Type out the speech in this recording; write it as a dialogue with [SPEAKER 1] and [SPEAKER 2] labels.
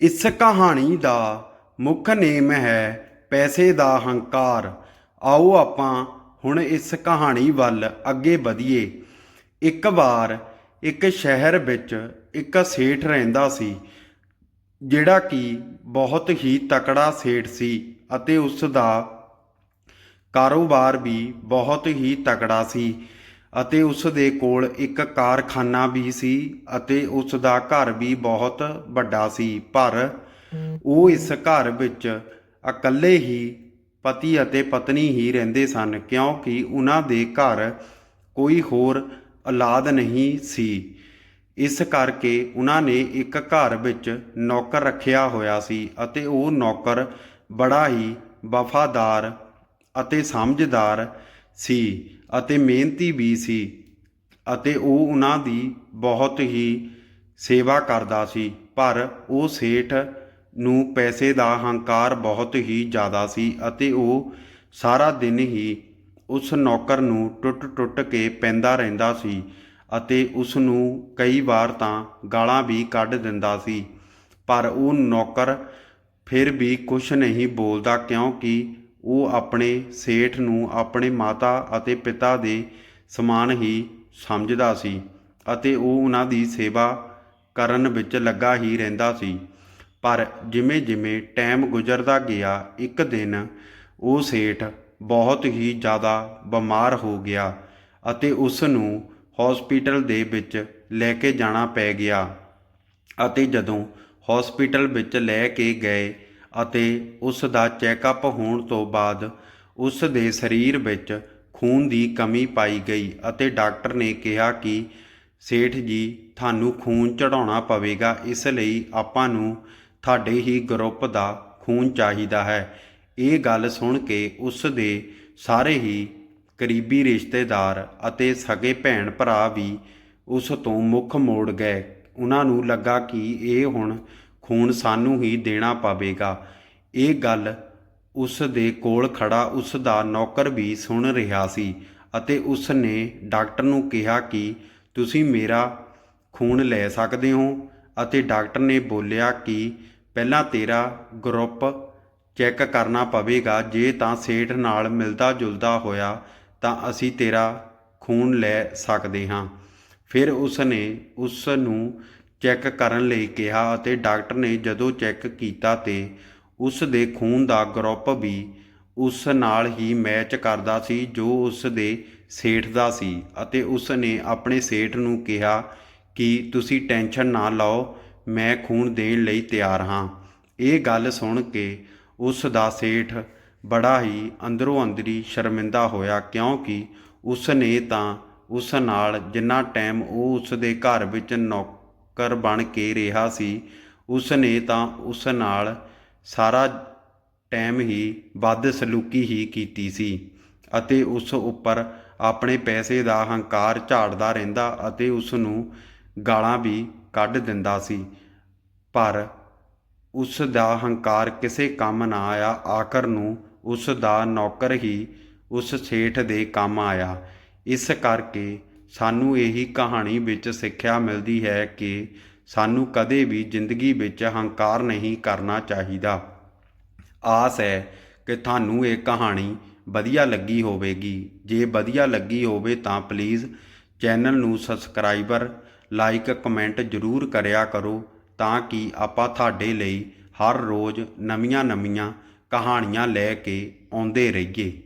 [SPEAKER 1] ਇਸ ਕਹਾਣੀ ਦਾ ਮੁੱਖ ਨੇਮ ਹੈ ਪੈਸੇ ਦਾ ਹੰਕਾਰ। ਆਓ ਆਪਾਂ ਹੁਣ ਇਸ ਕਹਾਣੀ ਵੱਲ ਅੱਗੇ ਵਧੀਏ। ਇੱਕ ਵਾਰ ਇੱਕ ਸ਼ਹਿਰ ਵਿੱਚ ਇੱਕ ਸੇਠ ਰਹਿੰਦਾ ਸੀ, ਜਿਹੜਾ ਕਿ ਬਹੁਤ ਹੀ ਤਕੜਾ ਸੇਠ ਸੀ ਅਤੇ ਉਸ ਦਾ ਕਾਰੋਬਾਰ ਵੀ ਬਹੁਤ ਹੀ ਤਕੜਾ ਸੀ। ਅਤੇ ਉਸ ਦੇ ਕੋਲ ਇੱਕ ਕਾਰਖਾਨਾ ਵੀ ਸੀ ਅਤੇ ਉਸ ਦਾ ਘਰ ਵੀ ਬਹੁਤ ਵੱਡਾ ਸੀ, ਪਰ ਉਹ ਇਸ ਘਰ ਵਿੱਚ ਇਕੱਲੇ ਹੀ ਪਤੀ ਅਤੇ ਪਤਨੀ ਹੀ ਰਹਿੰਦੇ ਸਨ, ਕਿਉਂਕਿ ਉਹਨਾਂ ਦੇ ਘਰ ਕੋਈ ਹੋਰ ਔਲਾਦ ਨਹੀਂ ਸੀ। ਇਸ ਕਰਕੇ ਉਹਨਾਂ ਨੇ ਇੱਕ ਘਰ ਵਿੱਚ ਨੌਕਰ ਰੱਖਿਆ ਹੋਇਆ ਸੀ ਅਤੇ ਉਹ ਨੌਕਰ ਬੜਾ ਹੀ ਵਫਾਦਾਰ ਅਤੇ ਸਮਝਦਾਰ ਸੀ ਅਤੇ ਮਿਹਨਤੀ ਵੀ ਸੀ ਅਤੇ ਉਹ ਉਹਨਾਂ ਦੀ ਬਹੁਤ ਹੀ ਸੇਵਾ ਕਰਦਾ ਸੀ, ਪਰ ਉਹ ਸੇਠ ਨੂੰ ਪੈਸੇ ਦਾ ਹੰਕਾਰ ਬਹੁਤ ਹੀ ਜ਼ਿਆਦਾ ਸੀ ਅਤੇ ਉਹ ਸਾਰਾ ਦਿਨ ਹੀ ਉਸ ਨੌਕਰ ਨੂੰ ਟੁੱਟ-ਟੁੱਟ ਕੇ ਪੈਂਦਾ ਰਹਿੰਦਾ ਸੀ ਅਤੇ ਉਸ ਨੂੰ ਕਈ ਵਾਰ ਤਾਂ ਗਾਲਾਂ ਵੀ ਕੱਢ ਦਿੰਦਾ ਸੀ, ਪਰ ਉਹ ਨੌਕਰ ਫਿਰ ਵੀ ਕੁਝ ਨਹੀਂ ਬੋਲਦਾ ਕਿਉਂਕਿ ਉਹ ਆਪਣੇ ਸੇਠ ਨੂੰ ਆਪਣੇ ਮਾਤਾ ਅਤੇ ਪਿਤਾ ਦੇ ਸਮਾਨ ਹੀ ਸਮਝਦਾ ਸੀ ਅਤੇ ਉਹ ਉਹਨਾਂ ਦੀ ਸੇਵਾ ਕਰਨ ਵਿੱਚ ਲੱਗਾ ਹੀ ਰਹਿੰਦਾ ਸੀ। ਪਰ ਜਿਵੇਂ-ਜਿਵੇਂ ਟਾਈਮ ਗੁਜ਼ਰਦਾ ਗਿਆ, ਇੱਕ ਦਿਨ ਉਹ ਸੇਠ ਬਹੁਤ ਹੀ ਜ਼ਿਆਦਾ ਬਿਮਾਰ ਹੋ ਗਿਆ ਅਤੇ ਉਸ ਨੂੰ ਹਸਪੀਟਲ ਦੇ ਵਿੱਚ ਲੈ ਕੇ ਜਾਣਾ ਪੈ ਗਿਆ ਅਤੇ ਜਦੋਂ ਹਸਪੀਟਲ ਵਿੱਚ ਲੈ ਕੇ ਗਏ ਅਤੇ ਉਸ ਦਾ ਚੈੱਕਅਪ ਹੋਣ ਤੋਂ ਬਾਅਦ ਉਸ ਦੇ ਸਰੀਰ ਵਿੱਚ ਖੂਨ ਦੀ ਕਮੀ ਪਾਈ ਗਈ ਅਤੇ ਡਾਕਟਰ ਨੇ ਕਿਹਾ ਕਿ ਸੇਠ ਜੀ, ਤੁਹਾਨੂੰ ਖੂਨ ਚੜਾਉਣਾ ਪਵੇਗਾ, ਇਸ ਲਈ ਆਪਾਂ ਨੂੰ ਤੁਹਾਡੇ ਹੀ ਗਰੁੱਪ ਦਾ ਖੂਨ ਚਾਹੀਦਾ ਹੈ। ਇਹ ਗੱਲ ਸੁਣ ਕੇ ਉਸ ਦੇ ਸਾਰੇ ਹੀ ਕਰੀਬੀ ਰਿਸ਼ਤੇਦਾਰ ਅਤੇ ਸਗੇ ਭੈਣ ਭਰਾ ਵੀ ਉਸ ਤੋਂ ਮੁੱਖ ਮੋੜ ਗਏ। ਉਹਨਾਂ ਨੂੰ ਲੱਗਾ ਕਿ ਇਹ ਹੁਣ ਖੂਨ ਸਾਨੂੰ ਹੀ ਦੇਣਾ ਪਵੇਗਾ। ਇਹ ਗੱਲ ਉਸ ਦੇ ਕੋਲ ਖੜਾ ਉਸ ਦਾ ਨੌਕਰ ਵੀ ਸੁਣ ਰਿਹਾ ਸੀ ਅਤੇ ਉਸ ਨੇ ਡਾਕਟਰ ਨੂੰ ਕਿਹਾ ਕਿ ਤੁਸੀਂ ਮੇਰਾ ਖੂਨ ਲੈ ਸਕਦੇ ਹੋ ਅਤੇ ਡਾਕਟਰ ਨੇ ਬੋਲਿਆ ਕਿ ਪਹਿਲਾਂ ਤੇਰਾ ਗਰੁੱਪ ਚੈੱਕ ਕਰਨਾ ਪਵੇਗਾ। ਜੇ ਤਾਂ ਸੇਠ ਨਾਲ ਮਿਲਦਾ ਜੁਲਦਾ ਹੋਇਆ ਤਾਂ ਅਸੀਂ ਤੇਰਾ ਖੂਨ ਲੈ ਸਕਦੇ ਹਾਂ। ਫਿਰ ਉਸ ਨੇ ਉਸ ਨੂੰ ਚੈੱਕ ਕਰਨ ਲਈ ਕਿਹਾ ਅਤੇ ਡਾਕਟਰ ਨੇ ਜਦੋਂ ਚੈੱਕ ਕੀਤਾ ਤੇ ਉਸ ਦੇ ਖੂਨ ਦਾ ਗਰੁੱਪ ਵੀ ਉਸ ਨਾਲ ਹੀ ਮੈਚ ਕਰਦਾ ਸੀ ਜੋ ਉਸ ਦੇ ਸੇਠ ਦਾ ਸੀ ਅਤੇ ਉਸ ਨੇ ਆਪਣੇ ਸੇਠ ਨੂੰ ਕਿਹਾ ਕਿ ਤੁਸੀਂ ਟੈਨਸ਼ਨ ਨਾ ਲਓ, ਮੈਂ ਖੂਨ ਦੇਣ ਲਈ ਤਿਆਰ ਹਾਂ। ਇਹ ਗੱਲ ਸੁਣ ਕੇ ਉਸ ਦਾ ਸੇਠ ਬੜਾ ਹੀ ਅੰਦਰੋਂ ਅੰਦਰੀ ਸ਼ਰਮਿੰਦਾ ਹੋਇਆ ਕਿਉਂਕਿ ਉਸ ਨੇ ਤਾਂ ਉਸ ਨਾਲ ਜਿੰਨਾ ਟਾਈਮ ਉਹ ਉਸ ਦੇ ਘਰ ਵਿੱਚ ਨੌਕ ਕਰ ਬਣ ਕੇ ਰਿਹਾ ਸੀ ਉਸ ਨੇ ਤਾਂ ਉਸ ਨਾਲ ਸਾਰਾ ਟਾਈਮ ਹੀ ਵੱਧ ਸਲੂਕੀ ਹੀ ਕੀਤੀ ਸੀ ਅਤੇ ਉਸ ਉੱਪਰ ਆਪਣੇ ਪੈਸੇ ਦਾ ਹੰਕਾਰ ਝਾੜਦਾ ਰਹਿੰਦਾ ਅਤੇ ਉਸ ਨੂੰ ਗਾਲਾਂ ਵੀ ਕੱਢ ਦਿੰਦਾ ਸੀ। ਪਰ ਉਸ ਦਾ ਹੰਕਾਰ ਕਿਸੇ ਕੰਮ ਨਾ ਆਇਆ। ਆਖਰ ਨੂੰ ਉਸ ਦਾ ਨੌਕਰ ਹੀ ਉਸ ਸੇਠ ਦੇ ਕੰਮ ਆਇਆ। ਇਸ ਕਰਕੇ ਸਾਨੂੰ ਇਹੀ ਕਹਾਣੀ ਵਿੱਚ ਸਿੱਖਿਆ ਮਿਲਦੀ ਹੈ ਕਿ ਸਾਨੂੰ ਕਦੇ ਵੀ ਜ਼ਿੰਦਗੀ ਵਿੱਚ ਹੰਕਾਰ ਨਹੀਂ ਕਰਨਾ ਚਾਹੀਦਾ। ਆਸ ਹੈ ਕਿ ਤੁਹਾਨੂੰ ਇਹ ਕਹਾਣੀ ਵਧੀਆ ਲੱਗੀ ਹੋਵੇਗੀ। ਜੇ ਵਧੀਆ ਲੱਗੀ ਹੋਵੇ ਤਾਂ ਪਲੀਜ਼ ਚੈਨਲ ਨੂੰ ਸਬਸਕ੍ਰਾਈਬਰ, ਲਾਈਕ, ਕਮੈਂਟ ਜ਼ਰੂਰ ਕਰਿਆ ਕਰੋ ਤਾਂ ਕਿ ਆਪਾਂ ਤੁਹਾਡੇ ਲਈ ਹਰ ਰੋਜ਼ ਨਵੀਆਂ-ਨਵੀਆਂ ਕਹਾਣੀਆਂ ਲੈ ਕੇ ਆਉਂਦੇ ਰਹੀਏ।